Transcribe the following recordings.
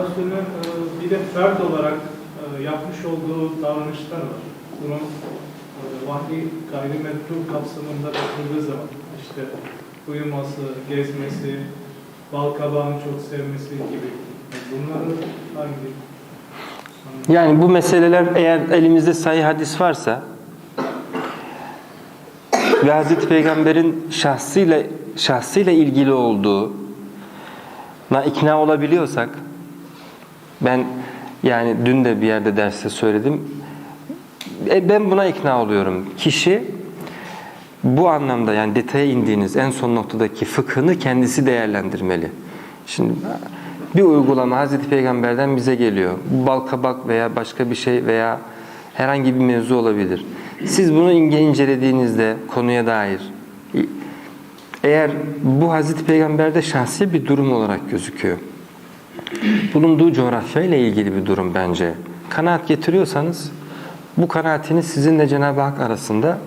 Resulü'nün e, bir de fert olarak e, yapmış olduğu davranışlar var. Bunun e, vahiy gayrimetrul kapsamında bakıldığı zaman işte uyuması, gezmesi, bal çok sevmesi gibi. Bunları hangi? Yani bu meseleler eğer elimizde sayı hadis varsa ve Hazreti Peygamber'in şahsıyla şahsıyla ilgili olduğu na ikna olabiliyorsak ben yani dün de bir yerde derste söyledim e, ben buna ikna oluyorum. Kişi bu anlamda yani detaya indiğiniz en son noktadaki fıkhını kendisi değerlendirmeli. Şimdi bir uygulama Hazreti Peygamber'den bize geliyor. Bal kabak veya başka bir şey veya herhangi bir mevzu olabilir. Siz bunu ince incelediğinizde konuya dair eğer bu Hazreti Peygamber'de şahsi bir durum olarak gözüküyor. Bulunduğu coğrafyayla ilgili bir durum bence. Kanaat getiriyorsanız bu kanaatiniz sizinle Cenab-ı Hak arasında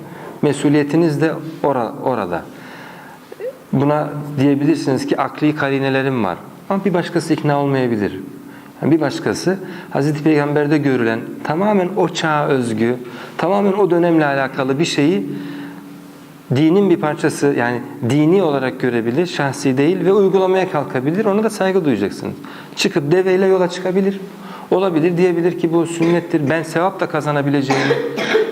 mesuliyetiniz de ora- orada. Buna diyebilirsiniz ki akli karinelerim var. Ama bir başkası ikna olmayabilir. Yani bir başkası Hazreti Peygamber'de görülen tamamen o çağa özgü, tamamen o dönemle alakalı bir şeyi dinin bir parçası yani dini olarak görebilir, şahsi değil ve uygulamaya kalkabilir. Ona da saygı duyacaksınız. Çıkıp deveyle yola çıkabilir. Olabilir diyebilir ki bu sünnettir. Ben sevap da kazanabileceğimi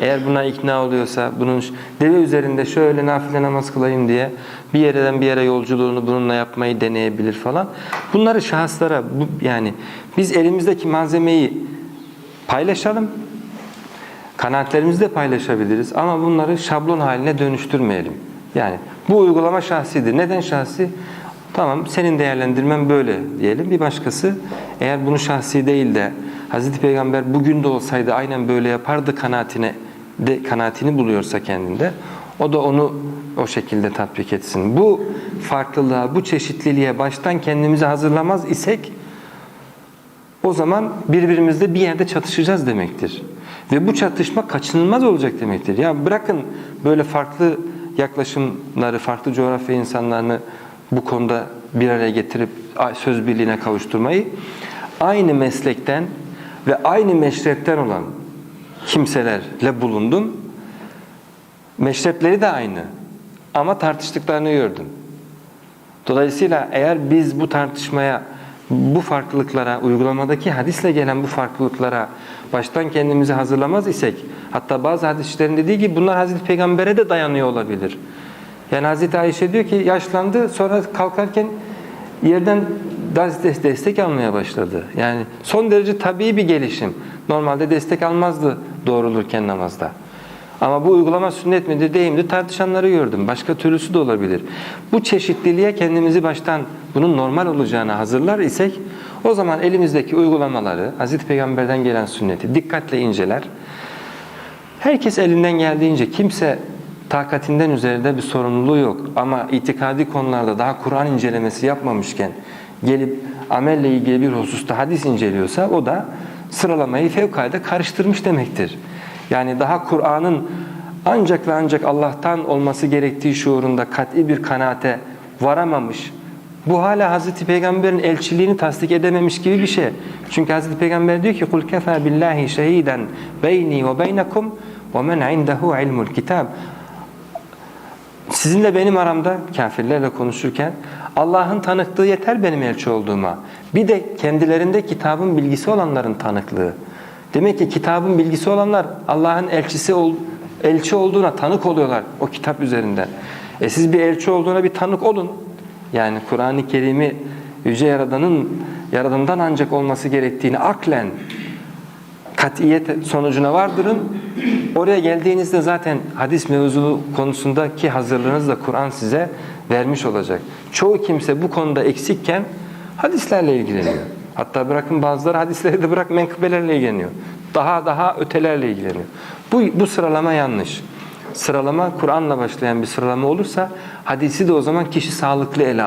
eğer buna ikna oluyorsa bunun deve üzerinde şöyle nafile namaz kılayım diye bir yerden bir yere yolculuğunu bununla yapmayı deneyebilir falan. Bunları şahıslara bu, yani biz elimizdeki malzemeyi paylaşalım. Kanaatlerimizi de paylaşabiliriz ama bunları şablon haline dönüştürmeyelim. Yani bu uygulama şahsidir. Neden şahsi? Tamam senin değerlendirmen böyle diyelim. Bir başkası eğer bunu şahsi değil de Hazreti Peygamber bugün de olsaydı aynen böyle yapardı kanaatine de kanaatini buluyorsa kendinde o da onu o şekilde tatbik etsin. Bu farklılığa, bu çeşitliliğe baştan kendimizi hazırlamaz isek o zaman birbirimizle bir yerde çatışacağız demektir. Ve bu çatışma kaçınılmaz olacak demektir. Ya bırakın böyle farklı yaklaşımları, farklı coğrafya insanlarını bu konuda bir araya getirip söz birliğine kavuşturmayı. Aynı meslekten ve aynı meşrepten olan kimselerle bulundum. Meşrepleri de aynı ama tartıştıklarını gördüm. Dolayısıyla eğer biz bu tartışmaya, bu farklılıklara, uygulamadaki hadisle gelen bu farklılıklara baştan kendimizi hazırlamaz isek, hatta bazı hadislerin dediği gibi bunlar Hazreti Peygamber'e de dayanıyor olabilir. Yani Hazreti Ayşe diyor ki yaşlandı sonra kalkarken yerden des- destek almaya başladı. Yani son derece tabii bir gelişim. Normalde destek almazdı doğrulurken namazda. Ama bu uygulama sünnet midir değil midir tartışanları gördüm. Başka türlüsü de olabilir. Bu çeşitliliğe kendimizi baştan bunun normal olacağını hazırlar isek o zaman elimizdeki uygulamaları Hazreti Peygamber'den gelen sünneti dikkatle inceler. Herkes elinden geldiğince kimse takatinden üzerinde bir sorumluluğu yok. Ama itikadi konularda daha Kur'an incelemesi yapmamışken gelip amelle ilgili bir hususta hadis inceliyorsa o da sıralamayı fevkalade karıştırmış demektir. Yani daha Kur'an'ın ancak ve ancak Allah'tan olması gerektiği şuurunda kat'i bir kanaate varamamış. Bu hala Hazreti Peygamber'in elçiliğini tasdik edememiş gibi bir şey. Çünkü Hazreti Peygamber diyor ki kul kefa billahi şehiden beyni ve beynekum ve men indehu ilmul kitab. Sizinle benim aramda kafirlerle konuşurken Allah'ın tanıklığı yeter benim elçi olduğuma. Bir de kendilerinde kitabın bilgisi olanların tanıklığı. Demek ki kitabın bilgisi olanlar Allah'ın elçisi ol, elçi olduğuna tanık oluyorlar o kitap üzerinden. E siz bir elçi olduğuna bir tanık olun. Yani Kur'an-ı Kerim'i yüce yaradanın yaradandan ancak olması gerektiğini aklen katiyet sonucuna vardırın. Oraya geldiğinizde zaten hadis mevzu konusundaki hazırlığınızı Kur'an size vermiş olacak. Çoğu kimse bu konuda eksikken hadislerle ilgileniyor. Hatta bırakın bazıları hadisleri de bırak menkıbelerle ilgileniyor. Daha daha ötelerle ilgileniyor. Bu, bu sıralama yanlış. Sıralama Kur'an'la başlayan bir sıralama olursa hadisi de o zaman kişi sağlıklı ele